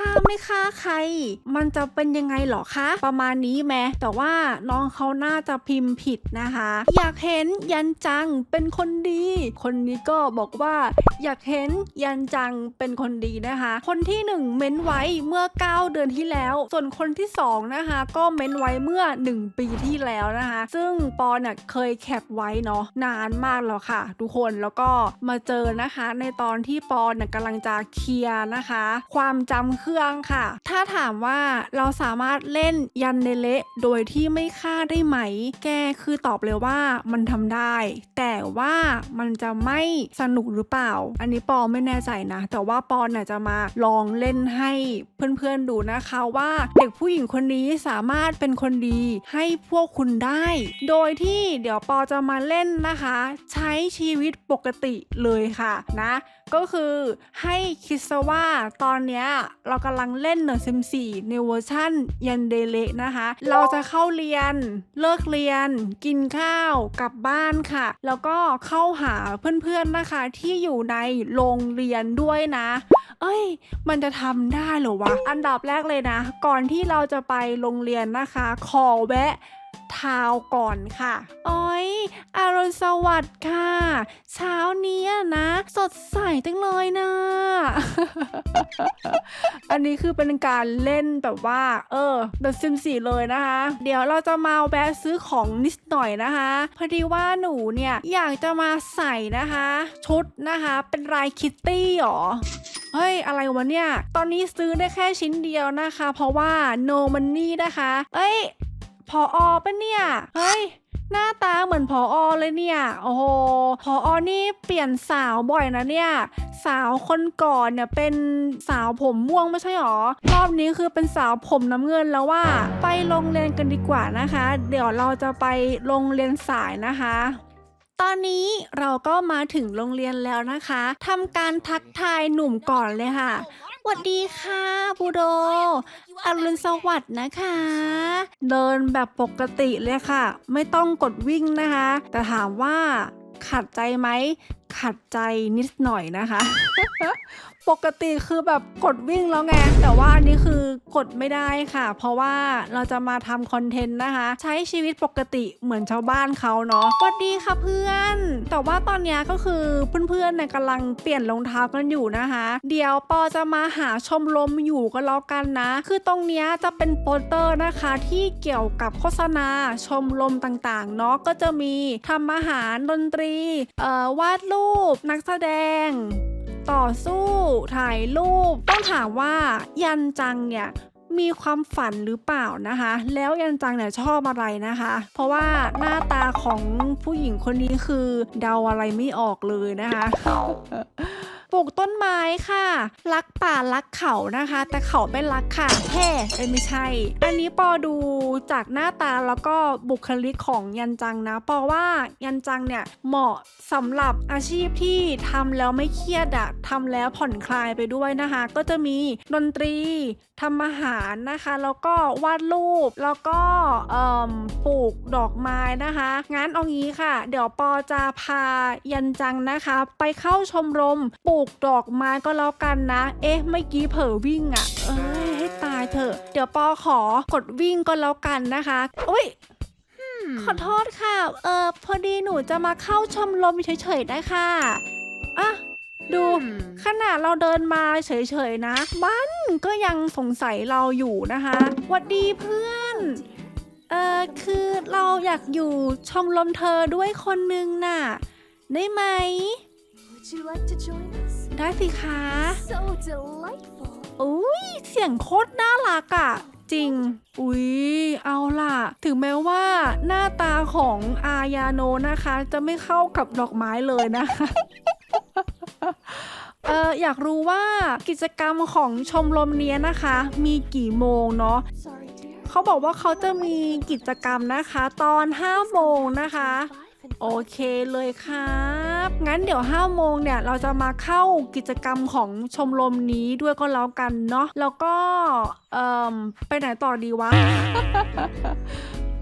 ถ้าไม่ฆ่าใคร มันจะเป็นยังไงหรอคะ ประมาณนี้แม้แต่ว่าน้องเขาน่าจะพิมพ์ผิดนะคะ อยากเห็นยันจังเป็นคนดี คนนี้ก็บอกว่า อยากเห็นยันจังเป็นคนดีนะคะ คนที่หนึ่งเม้นไว้เมื่อ 9 เดือนที่แล้ว ส่วนคนที่สองนะคะ ก็เม้นไว้เมื่อ 1 ปีที่แล้วนะคะ ซึ่งปอเนี่ยเคยแคปไว้เนาะนานมากแล้วค่ะ ทุกคนแล้วก็มาเจอนะคะ ในตอนที่ปอเนี่ยกำลังจะเคลียร์นะคะ ความจำเครื่องค่ะ ถ้าถามว่าเราสามารถเล่นยันเนเละโดยที่ไม่ฆ่าได้ไหม แกคือตอบเลยว่ามันทำได้ แต่ว่ามันจะไม่สนุกหรือเปล่า อันนี้ปอไม่แน่ใจนะ แต่ว่าปอเนี่ยจะมาลองเล่นให้เพื่อนๆดูนะคะว่าเด็กผู้หญิงคนนี้สามารถเป็นคนดีให้พวกคุณได้ โดยที่เดี๋ยวปอจะมาเล่นนะคะ ใช้ชีวิตปกติเลยค่ะนะ ก็คือให้คิดซะว่าตอนเนี้ยเรากำลังเล่นเนอร์ซิม4ในเวอร์ชั่นยันเดเลนะคะ เราจะเข้าเรียน เลิกเรียน กินข้าว กลับบ้านค่ะ แล้วก็เข้าหาเพื่อนๆนะคะที่อยู่ในโรงเรียนด้วยนะ เอ้ย มันจะทำได้หรอวะ อันดับแรกเลยนะ ก่อนที่เราจะไปโรงเรียนนะคะ ขอแวะ ท้าก่อนค่ะโอ้ยอรุณสวัสดิ์ค่ะ เช้านี้นะ สดใสจังเลยนะ อันนี้คือเป็นการเล่นแบบว่า เออแบบซิมสีเลยนะคะ เดี๋ยวเราจะมาแวะซื้อของนิดหน่อยนะคะ พอดีว่าหนูเนี่ย อยากจะมาใส่นะคะ ชุดนะคะ เป็นลายคิตตี้หรอเฮ้ย อะไรวะเนี่ย ตอนนี้ซื้อได้แค่ชิ้นเดียวนะคะ เพราะว่า no money นะคะ เอ้ย พออปะเนี่ย เฮ้ย หน้าตาเหมือนพออเลยเนี่ย โอ้โห พออนี่เปลี่ยนสาวบ่อยนะเนี่ย สาวคนก่อนเนี่ยเป็นสาวผมม่วงไม่ใช่หรอ รอบนี้คือเป็นสาวผมน้ำเงินแล้วว่า ไปโรงเรียนกันดีกว่านะคะ เดี๋ยวเราจะไปโรงเรียนสายนะคะตอนนี้เราก็มาถึงโรงเรียนแล้วนะคะ ทำการทักทายหนุ่มก่อนเลยค่ะ วัสดีค่ะบูโดอรุณสวัสดิ์นะคะ เดินแบบปกติเลยค่ะ ไม่ต้องกดวิ่งนะคะ แต่ถามว่าขัดใจไหมขัดใจนิดหน่อยนะคะ ปกติคือแบบกดวิ่งแล้วไงแต่ว่าอันนี้คือกดไม่ได้ค่ะ เพราะว่าเราจะมาทำคอนเทนต์นะคะ ใช้ชีวิตปกติเหมือนชาวบ้านเขาเนาะสวัสดีค่ะเพื่อน แต่ว่าตอนนี้ก็คือเพื่อนๆเนี่ยกำลังเปลี่ยนรองเท้ากันอยู่นะคะ เดี๋ยวปอจะมาหาชมรมอยู่ก็แล้วกันนะ คือตรงนี้จะเป็นโปสเตอร์นะคะที่เกี่ยวกับโฆษณาชมรมต่างๆเนาะก็จะมีทำอาหารดนตรีเอ่อวาดรูปนักแสดง ต่อสู้ ถ่ายรูป ต้องถามว่ายันจังเนี่ยมีความฝันหรือเปล่านะคะ แล้วยันจังเนี่ยชอบอะไรนะคะ เพราะว่าหน้าตาของผู้หญิงคนนี้คือเดาอะไรไม่ออกเลยนะคะ ปลูกต้นไม้ค่ะ รักป่ารักเขานะคะ แต่เขาไม่รักค่ะแค่เอ้ไม่ใช่ อันนี้ปอดูจากหน้าตาแล้วก็บุคลิกของยันจังนะปอว่ายันจังเนี่ยเหมาะสำหรับอาชีพที่ทำแล้วไม่เครียดอะทำแล้วผ่อนคลายไปด้วยนะคะ ก็จะมีดนตรีทำอาหารนะคะ แล้วก็วาดรูปแล้วก็ปลูกดอกไม้นะคะงั้นเอางี้ค่ะ เดี๋ยวปอจะพายันจังนะคะ ไปเข้าชมรมปลูกดอกไม้ก็แล้วกันนะ เอ๊ะเมื่อกี้เผลอวิ่งอะเอ้ยให้ตายเถอะ เดี๋ยวปอขอกดวิ่งก็แล้วกันนะคะอุ้ยขอโทษค่ะ เออพอดีหนูจะมาเข้าชมรมเฉยๆได้ค่ะอะดูขนาดเราเดินมาเฉยๆนะ มันก็ยังสงสัยเราอยู่นะคะหวัดดีเพื่อน เออคือเราอยากอยู่ชมรมเธอด้วยคนนึงน่ะ ได้ไหม Would you like to join us? ได้สิคะ So delightful. อุ้ยเสียงโคตรน่ารักอะจริง อุ้ยเอาล่ะ ถึงแม้ว่าหน้าตาของอายาโนนะคะ จะไม่เข้ากับดอกไม้เลยนะคะเอออยากรู้ว่ากิจกรรมของชมรมเนี้ยนะคะ มีกี่โมงเนาะเขาบอกว่าเขาจะมีกิจกรรมนะคะ ตอน5โมงนะคะ โอเคเลยครับ งั้นเดี๋ยว5โมงเนี่ยเราจะมาเข้ากิจกรรมของชมรมนี้ด้วยก็แล้วกันเนาะแล้วก็เอ่อไปไหนต่อดีวะ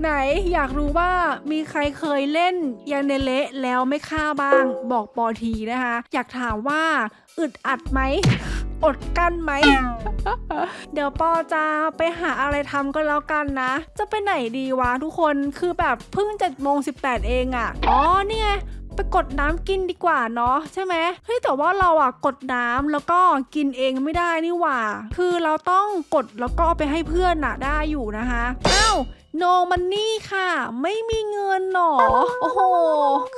ไหนอยากรู้ว่ามีใครเคยเล่นยาเนเละแล้วไม่ฆ่าบ้าง บอกปอทีนะคะ อยากถามว่าอึดอัดไหมอดกั้นไหม เดี๋ยวปอจะไปหาอะไรทำก็แล้วกันนะ จะไปไหนดีวะทุกคน คือแบบเพิ่ง7โมง18เองอะ่ะ อ๋อเนี่ไงไปกดน้ำกินดีกว่าเนาะใช่ไหมเฮ้ยแต่ว่าเราอะกดน้ำแล้วก็กินเองไม่ได้นี่หว่า คือเราต้องกดแล้วก็ไปให้เพื่อนน่ะได้อยู่นะคะอ้าว โนมันนี่ค่ะ ไม่มีเงินหนอ โอ้โห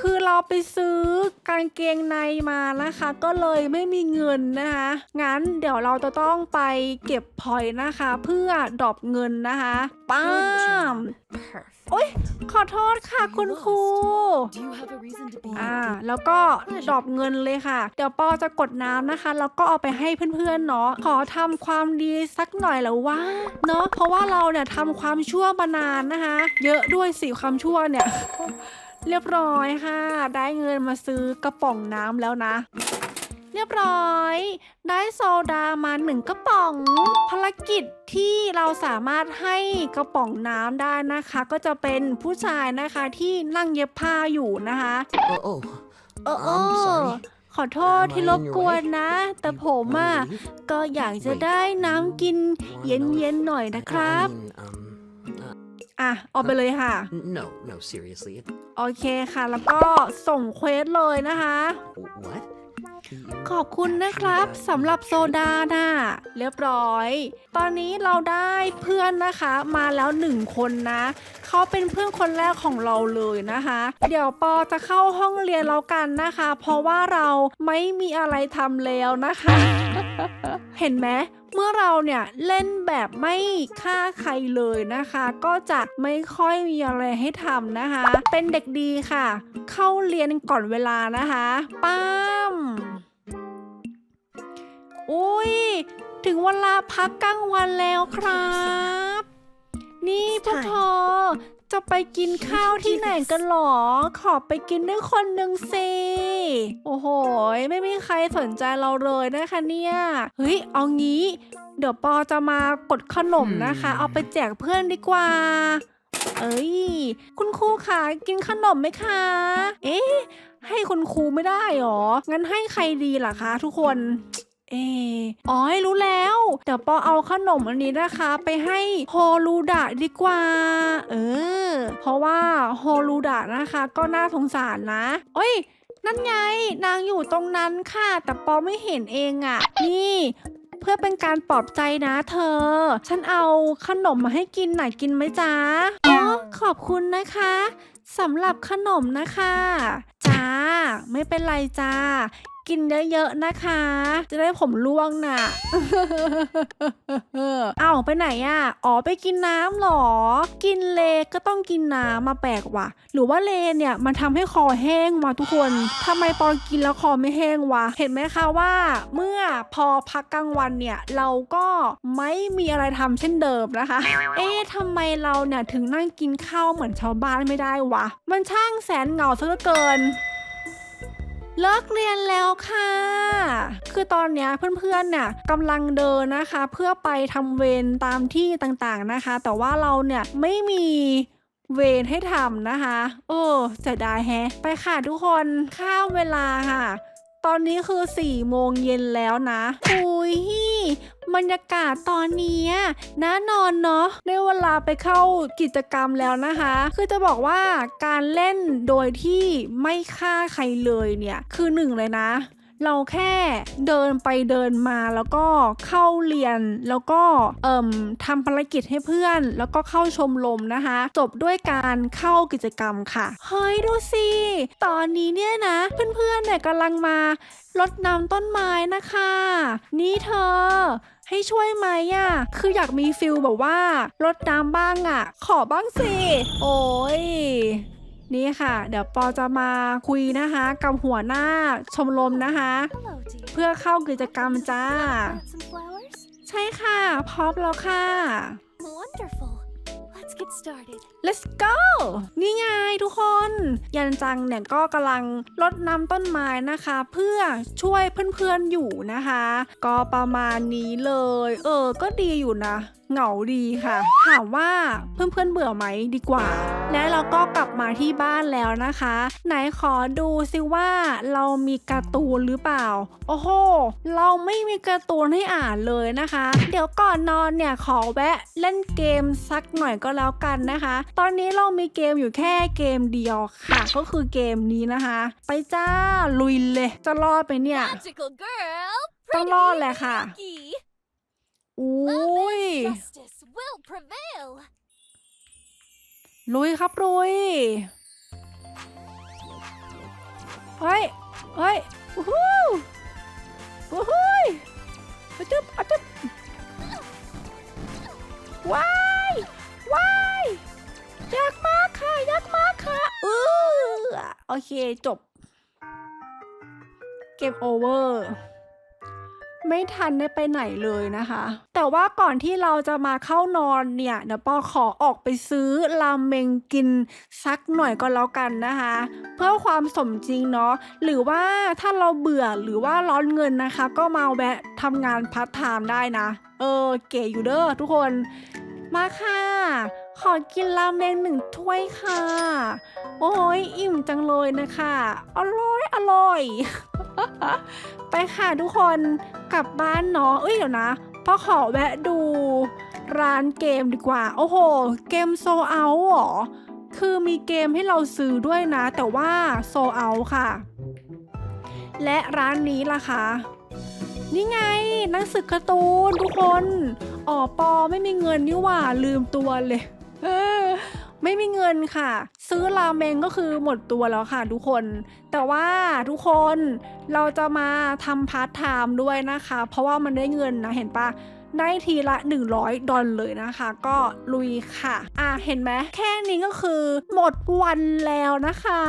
คือเราไปซื้อกางเกงในมานะคะ ก็เลยไม่มีเงินนะคะ งั้นเดี๋ยวเราจะต้องไปเก็บพอยต์นะคะ เพื่อดรอปเงินนะคะป้าม Perfect. โอ๊ยขอโทษค่ะคุณครู Do you have a reason to be อ่าแล้วก็ดรอปเงินเลยค่ะ เดี๋ยวปอจะกดน้ำนะคะ แล้วก็เอาไปให้เพื่อนๆเนาะขอทำความดีสักหน่อยแล้วว่าเนาะเพราะว่าเราเนี่ยทำความชั่วมานานนะคะ เยอะด้วยสิความชั่วเนี่ย เรียบร้อยค่ะ ได้เงินมาซื้อกระป๋องน้ำแล้วนะเรียบร้อย ได้โซดามาหนึ่งกระป๋อง ภารกิจที่เราสามารถให้กระป๋องน้ำได้นะคะ ก็จะเป็นผู้ชายนะคะที่นั่งเย็บผ้าอยู่นะคะ Oh, oh. เออเอ I'm อ sorry. ขอโทษที่รบกวนนะ แต่ผมอะ Wanna leave? ก็อยากจะได้น้ำกิน Wanna เย็นๆหน่อยนะครับ I mean, um, อะเอาไปเลยค่ะ no, no, seriously. It, โอเคค่ะ แล้วก็ส่งเควสเลยนะคะ what? ขอบคุณนะครับสำหรับโซดาน่ะเรียบร้อย ตอนนี้เราได้เพื่อนนะคะมาแล้วหนึ่งคนนะเขาเป็นเพื่อนคนแรกของเราเลยนะคะ เดี๋ยวปอจะเข้าห้องเรียนแล้วกันนะคะ เพราะว่าเราไม่มีอะไรทำแล้วนะคะ เห็นไหมเมื่อเราเนี่ยเล่นแบบไม่ฆ่าใครเลยนะคะ ก็จะไม่ค่อยมีอะไรให้ทำนะคะ เป็นเด็กดีค่ะ เข้าเรียนก่อนเวลานะคะป้ามอุ้ยถึงเวลาพักกลางวันแล้วครับ นี่พวกเธอ จะไปกินข้าวที่ไหนกันหรอ ขอไปกินด้วยคนหนึ่งสิ โอ้โห ไม่มีใครสนใจเราเลยนะคะเนี่ย เฮ้ย เอางี้ เดี๋ยวปอจะมากดขนมนะคะ Hmm. เอาไปแจกเพื่อนดีกว่า เอ้ย คุณครูคะกินขนมไหมคะ เอ๊ะ ให้คุณครูไม่ได้หรอ งั้นให้ใครดีล่ะคะทุกคน เอออ๋อรู้แล้วเดี๋ยวปอเอาขนมอันนี้นะคะ ไปให้โฮลูดะดีกว่า เออ เพราะว่าโฮลูดะนะคะ ก็น่าสงสารนะเอ้ย นั่นไง นางอยู่ตรงนั้นค่ะ แต่ปอไม่เห็นเองอะ่ะ นี่เพื่อเป็นการปลอบใจนะเธอ ฉันเอาขนมมาให้กินหน่อยกินไหมจ๊ะอ๋อขอบคุณนะคะสำหรับขนมนะคะ จ้า ไม่เป็นไรจ้า กินเยอะๆนะคะ จะได้ผมร่วงน่ะเอ้าไปไหนอะ อ๋อไปกินน้ำหรอ กินเลก็ต้องกินน้ำมาแปลกว่ะ หรือว่าเลเนี่ยมันทำให้คอแห้งวะทุกคนทำไมปอกินแล้วคอไม่แห้งวะ เห็นไหมคะว่า เมื่อพอพักกลางวันเนี่ยเราก็ไม่มีอะไรทำเช่นเดิมนะคะ เอ๊ะทำไมเราเนี่ยถึงนั่งกินข้าวเหมือนชาวบ้านไม่ได้วะ มันช่างแสนเหงาซะเหลือเกิน เลิกเรียนแล้วค่ะ คือตอนเนี้ยเพื่อนๆเนี่ยกำลังเดินนะคะ เพื่อไปทำเวรตามที่ต่างๆนะคะ แต่ว่าเราเนี่ยไม่มีเวรให้ทำนะคะเออเสียดายแฮะ ไปค่ะทุกคนข้ามเวลาค่ะ ตอนนี้คือ4ี่โมงเย็นแล้วนะอุ้ยบรรยากาศตอนนี้น่านอนเนาะได้เวลาไปเข้ากิจกรรมแล้วนะคะ คือจะบอกว่าการเล่นโดยที่ไม่ฆ่าใครเลยเนี่ย คือหนึ่งเลยนะ เราแค่เดินไปเดินมาแล้วก็เข้าเรียนแล้วก็เอ่มทำภารกิจให้เพื่อน แล้วก็เข้าชมรมนะคะ จบด้วยการเข้ากิจกรรมค่ะ เฮ้ยดูสิตอนนี้เนี่ยนะ เพื่อนๆเนี่ยกำลังมารดน้ำต้นไม้นะคะ นี่เธอให้ช่วยไหมอะ คืออยากมีฟิลแบบว่ารดน้ำบ้างอะ ขอบ้างสิ โอ้ย นี่ค่ะ เดี๋ยวปอจะมาคุยนะคะ กับหัวหน้าชมรมนะคะ Hello, dear. เพื่อเข้ากิจกรรมจ้า Plant some flowers? ใช่ค่ะ พร้อมแล้วค่ะ Wonderful. Let's get started. let's go นี่ไงทุกคน ยันจังเนี่ยก็กำลังรดน้ำต้นไม้นะคะ เพื่อช่วยเพื่อนๆอยู่นะคะ ก็ประมาณนี้เลย เออ ก็ดีอยู่นะ เหงาดีค่ะ ถามว่าเพื่อนๆเบื่อไหมดีกว่า และเราก็กลับมาที่บ้านแล้วนะคะ ไหนขอดูซิว่าเรามีการ์ตูนหรือเปล่า โอ้โห เราไม่มีการ์ตูนให้อ่านเลยนะคะ เดี๋ยวก่อนนอนเนี่ยขอแวะเล่นเกมสักหน่อยก็แล้วกันนะคะ ตอนนี้เรามีเกมอยู่แค่เกมเดียวค่ะ ก็คือเกมนี้นะคะ ไปจ้าลุยเลยจะรอดไปเนี่ย Magical girl, ต้องรอดแหละค่ะ Lucky. อุ้ย Justice will prevail. ลุยครับลุย เฮ้ย เฮ้ยวู้ฮู้วู้ฮู้อะจึ๊บอะจึ๊บว้ายว้ายยากมากค่ะยากมากค่ะเออโอเคจบ เกมโอเวอร์ ไม่ทันได้ไปไหนเลยนะคะ แต่ว่าก่อนที่เราจะมาเข้านอนเนี่ยเดี๋ยวปอขอออกไปซื้อรามเมงกินสักหน่อยก็แล้วกันนะคะ เพื่อความสมจริงเนาะหรือว่าถ้าเราเบื่อหรือว่าร้อนเงินนะคะ ก็มาแวะทำงานพาร์ทไทม์ได้นะ เออเก๋อยู่เด้อทุกคนมาค่ะ ขอกินรามเมงหนึ่งถ้วยค่ะ โอ้ยอิ่มจังเลยนะคะ อร่อย อร่อย ไปค่ะทุกคน กลับบ้านเนาะเอ้ยเดี๋ยวนะพ่อขอแวะดูร้านเกมดีกว่า โอ้โห เกมโซเอาหรอ คือมีเกมให้เราซื้อด้วยนะ แต่ว่าโซเอาค่ะ และร้านนี้ล่ะคะนี่ไงหนังสือการ์ตูนทุกคนอ๋อปอไม่มีเงินนี่หว่าลืมตัวเลย ไม่มีเงินค่ะ ซื้อราเมงก็คือหมดตัวแล้วค่ะทุกคน แต่ว่าทุกคนเราจะมาทำพาร์ทไทม์ด้วยนะคะ เพราะว่ามันได้เงินนะเห็นปะได้ทีละ 100 ดอลเลยนะคะ ก็ลุยค่ะ อะเห็นไหมแค่นี้ก็คือหมดวันแล้วนะคะ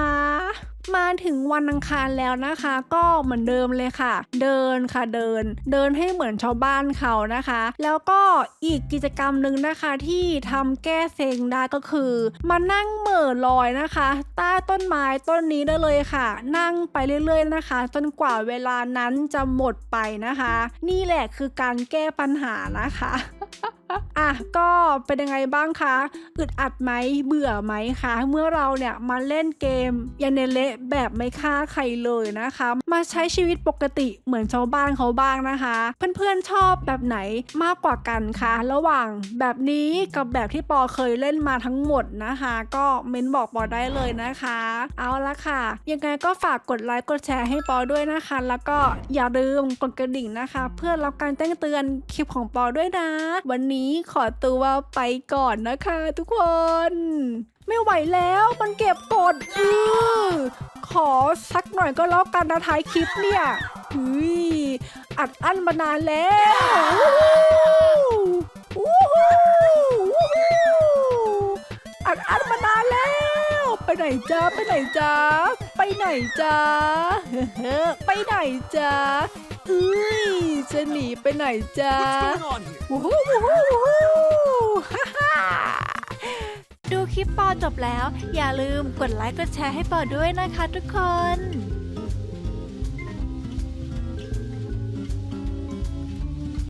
มาถึงวันอังคารแล้วนะคะ ก็เหมือนเดิมเลยค่ะ เดินค่ะเดิน เดินให้เหมือนชาวบ้านเขานะคะ แล้วก็อีกกิจกรรมหนึ่งนะคะที่ทำแก้เซ็งได้ก็คือ มานั่งเหม่อลอยนะคะใต้ต้นไม้ต้นนี้ได้เลยค่ะ นั่งไปเรื่อยๆนะคะ จนกว่าเวลานั้นจะหมดไปนะคะ นี่แหละคือการแก้ปัญหานะคะ อะก็เป็นยังไงบ้างคะอึดอัดไหมเบื่อไหมคะเมื่อเราเนี่ยมาเล่นเกมยันเนเละแบบไม่ฆ่าใครเลยนะคะ มาใช้ชีวิตปกติเหมือนชาวบ้านเขาบ้างนะคะ เพื่อนๆชอบแบบไหนมากกว่ากันคะระหว่างแบบนี้กับแบบที่ปอเคยเล่นมาทั้งหมดนะคะ ก็เม้นบอกปอได้เลยนะคะ เอาละค่ะ ยังไงก็ฝากกดไลค์กดแชร์ให้ปอด้วยนะคะ แล้วก็อย่าลืมกดกระดิ่งนะคะ เพื่อรับการแจ้งเตือนคลิปของปอด้วยนะ วันนี้ขอตัวไปก่อนนะคะทุกคน ไม่ไหวแล้วมันเก็บกดอือขอสักหน่อยก็แล้วกันนะท้ายคลิปเนี่ยเฮ้ยอัดอั้นมานานแล้ววู้ฮู้วู้ฮู้อัดอั้นมานานแล้ว ไปไหนจ้าไปไหนจ้าไปไหนจ้าเฮ้ไปไหนจ้า เอ้ยจะหนีไปไหนจ้า What's going on here? วู้ฮู้วู้ฮู้วู้ฮู้ฮ่าฮ่าดูคลิปปอจบแล้ว อย่าลืมกดไลค์กดแชร์ให้ปอด้วยนะคะทุกคน